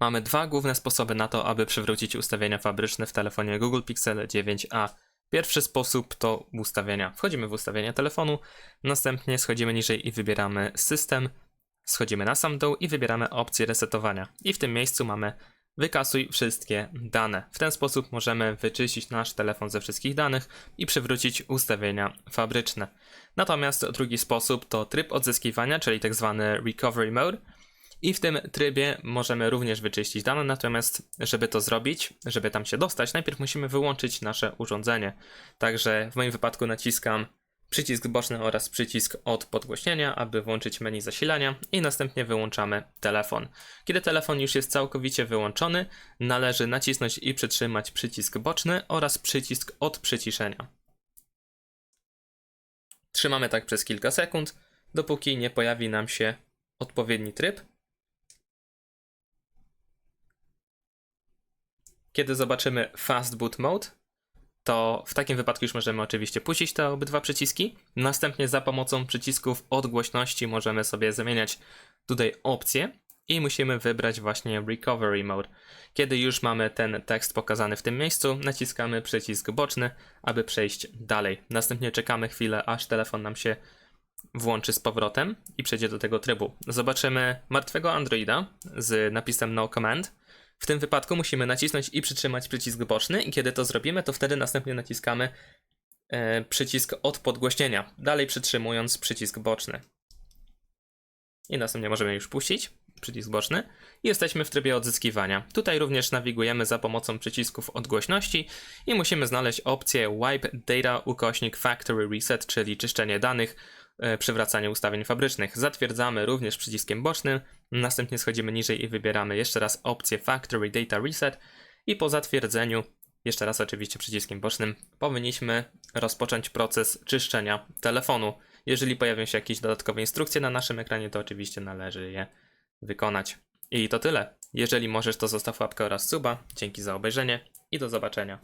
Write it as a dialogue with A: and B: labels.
A: Mamy dwa główne sposoby na to, aby przywrócić ustawienia fabryczne w telefonie Google Pixel 9a. Pierwszy sposób to ustawienia. Wchodzimy w ustawienia telefonu, następnie schodzimy niżej i wybieramy system, schodzimy na sam dół i wybieramy opcję resetowania. I w tym miejscu mamy wykasuj wszystkie dane. W ten sposób możemy wyczyścić nasz telefon ze wszystkich danych i przywrócić ustawienia fabryczne. Natomiast drugi sposób to tryb odzyskiwania, czyli tak zwany recovery mode. I w tym trybie możemy również wyczyścić dane, natomiast żeby to zrobić, żeby tam się dostać, najpierw musimy wyłączyć nasze urządzenie. Także w moim wypadku naciskam przycisk boczny oraz przycisk od podgłośnienia, aby włączyć menu zasilania i następnie wyłączamy telefon. Kiedy telefon już jest całkowicie wyłączony, należy nacisnąć i przytrzymać przycisk boczny oraz przycisk od przyciszenia. Trzymamy tak przez kilka sekund, dopóki nie pojawi nam się odpowiedni tryb. Kiedy zobaczymy Fast Boot Mode, to w takim wypadku już możemy oczywiście puścić te obydwa przyciski. Następnie za pomocą przycisków od głośności możemy sobie zamieniać tutaj opcje i musimy wybrać właśnie Recovery Mode. Kiedy już mamy ten tekst pokazany w tym miejscu, naciskamy przycisk boczny, aby przejść dalej. Następnie czekamy chwilę, aż telefon nam się włączy z powrotem i przejdzie do tego trybu. Zobaczymy martwego Androida z napisem No Command. W tym wypadku musimy nacisnąć i przytrzymać przycisk boczny i kiedy to zrobimy, to wtedy następnie naciskamy e, przycisk od podgłośnienia, dalej przytrzymując przycisk boczny. I następnie możemy już puścić przycisk boczny i jesteśmy w trybie odzyskiwania. Tutaj również nawigujemy za pomocą przycisków odgłośności i musimy znaleźć opcję Wipe Data ukośnik Factory Reset, czyli czyszczenie danych, e, przywracanie ustawień fabrycznych. Zatwierdzamy również przyciskiem bocznym, następnie schodzimy niżej i wybieramy jeszcze raz opcję Factory Data Reset i po zatwierdzeniu, jeszcze raz oczywiście przyciskiem bocznym, powinniśmy rozpocząć proces czyszczenia telefonu. Jeżeli pojawią się jakieś dodatkowe instrukcje na naszym ekranie, to oczywiście należy je wykonać. I to tyle. Jeżeli możesz, to zostaw łapkę oraz suba. Dzięki za obejrzenie i do zobaczenia.